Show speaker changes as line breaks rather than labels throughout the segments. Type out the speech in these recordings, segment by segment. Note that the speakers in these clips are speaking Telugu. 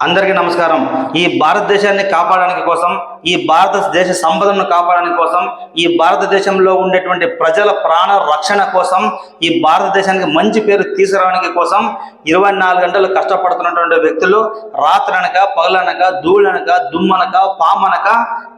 అందరికీ నమస్కారం. ఈ భారతదేశాన్ని కాపాడడానికి కోసం ఈ భారతదేశ సంపదను కాపాడడానికి కోసం ఈ భారతదేశంలో ఉండేటువంటి ప్రజల ప్రాణ రక్షణ కోసం ఈ భారతదేశానికి మంచి పేరు తీసుకురావడానికి కోసం ఇరవై నాలుగు గంటలు కష్టపడుతున్నటువంటి వ్యక్తులు రాత్రనక పగలనక ధూళనక దుమ్మనక పామనక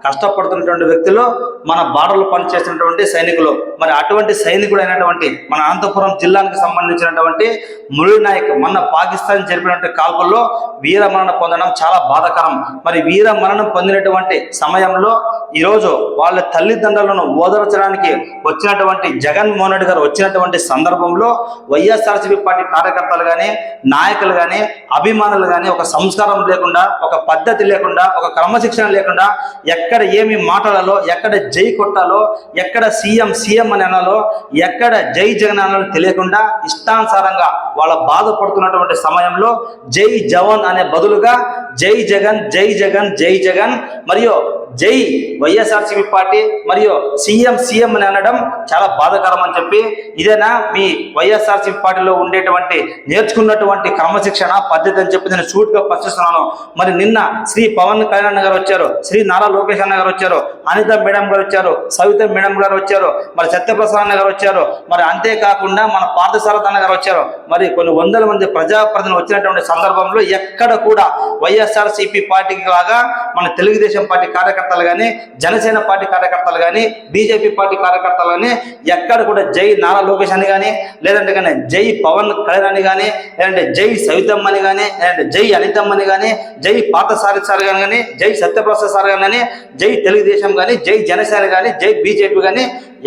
కష్టపడుతున్నటువంటి వ్యక్తులు మన బార్డర్లో పనిచేస్తున్నటువంటి సైనికులు మరి అటువంటి సైనికుడు అయినటువంటి మన అనంతపురం జిల్లానికి సంబంధించినటువంటి మురళి నాయక్ మన పాకిస్తాన్ జరిపినటువంటి కాల్పుల్లో వీరమరణ పొందడం చాలా బాధాకరం. మరి వీరమరణం పొందినటువంటి సమయంలో ఈరోజు వాళ్ళ తల్లిదండ్రులను ఓదర్చడానికి వచ్చినటువంటి జగన్మోహన్ రెడ్డి గారు వచ్చినటువంటి సందర్భంలో వైఎస్ఆర్సీపీ పార్టీ కార్యకర్తలు కానీ నాయకులు కానీ అభిమానులు కానీ ఒక సంస్కారం లేకుండా ఒక పద్ధతి లేకుండా ఒక క్రమశిక్షణ లేకుండా ఎక్కడ ఏమి మాట్లాడాలో ఎక్కడ జై కొట్టాలో ఎక్కడ సీఎం సీఎం అని అనాలో ఎక్కడ జై జగన్ అనాలో తెలియకుండా ఇష్టానుసారంగా వాళ్ళ బాధపడుతున్నటువంటి సమయంలో జై జవాన్ అనే బదులుగా జై జగన్ జై జగన్ జై జగన్ మరియు జై వైఎస్ఆర్సీపీ పార్టీ మరియు సీఎం సీఎం అని అనడం చాలా బాధాకరం అని చెప్పి ఇదేనా మీ వైఎస్ఆర్సీపీ పార్టీలో ఉండేటువంటి నేర్చుకున్నటువంటి క్రమశిక్షణ పద్ధతి అని చెప్పి నేను సూటిగా ప్రశ్నిస్తున్నాను. మరి నిన్న శ్రీ పవన్ కళ్యాణ్ గారు వచ్చారు శ్రీ నారా లోకేష్ అన్న గారు వచ్చారు అనిత మేడం గారు వచ్చారు సవిత మేడం గారు వచ్చారు మరి సత్యప్రసాద్ గారు వచ్చారు మరి అంతేకాకుండా మన పార్థసారథ అన్న గారు వచ్చారు. మరి కొన్ని వందల మంది ప్రజాప్రతినిధులు వచ్చినటువంటి సందర్భంలో ఎక్కడ కూడా వైఎస్ఆర్సీపీ పార్టీకి లాగా మన తెలుగుదేశం పార్టీ కార్యకర్తలు కానీ జనసేన పార్టీ కార్యకర్తలు కానీ బీజేపీ పార్టీ కార్యకర్తలు కానీ ఎక్కడ కూడా జై నారా లోకేష్ అని కానీ లేదంటే కానీ జై పవన్ కళ్యాణ్ అని కానీ లేదంటే జై సవితమ్మ అని కానీ లేదంటే జై అనితమ్మ అని కానీ జై పార్థసారి సార్ గాని కానీ జై సత్యప్రసాద్ సార్ కానీ జై తెలుగుదేశం కానీ జై జనసేన కానీ జై బీజేపీ కానీ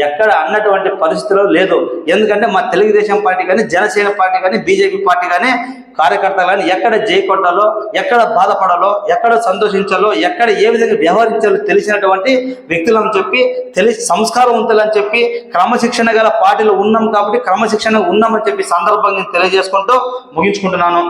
ఎక్కడ అన్నటువంటి పరిస్థితిలో లేదు. ఎందుకంటే మా తెలుగుదేశం పార్టీ కానీ జనసేన పార్టీ కానీ బీజేపీ పార్టీ కానీ కార్యకర్తలు కానీ ఎక్కడ జై కొట్టాలో ఎక్కడ బాధపడాలో ఎక్కడ సంతోషించాలో ఎక్కడ ఏ విధంగా వ్యవహరించాలో తెలిసినటువంటి వ్యక్తులని చెప్పి తెలిసి సంస్కారవంతులని చెప్పి క్రమశిక్షణ గల పార్టీలు ఉన్నాం కాబట్టి క్రమశిక్షణ ఉన్నామని చెప్పి సందర్భంగా తెలియజేసుకుంటూ ముగించుకుంటున్నాను.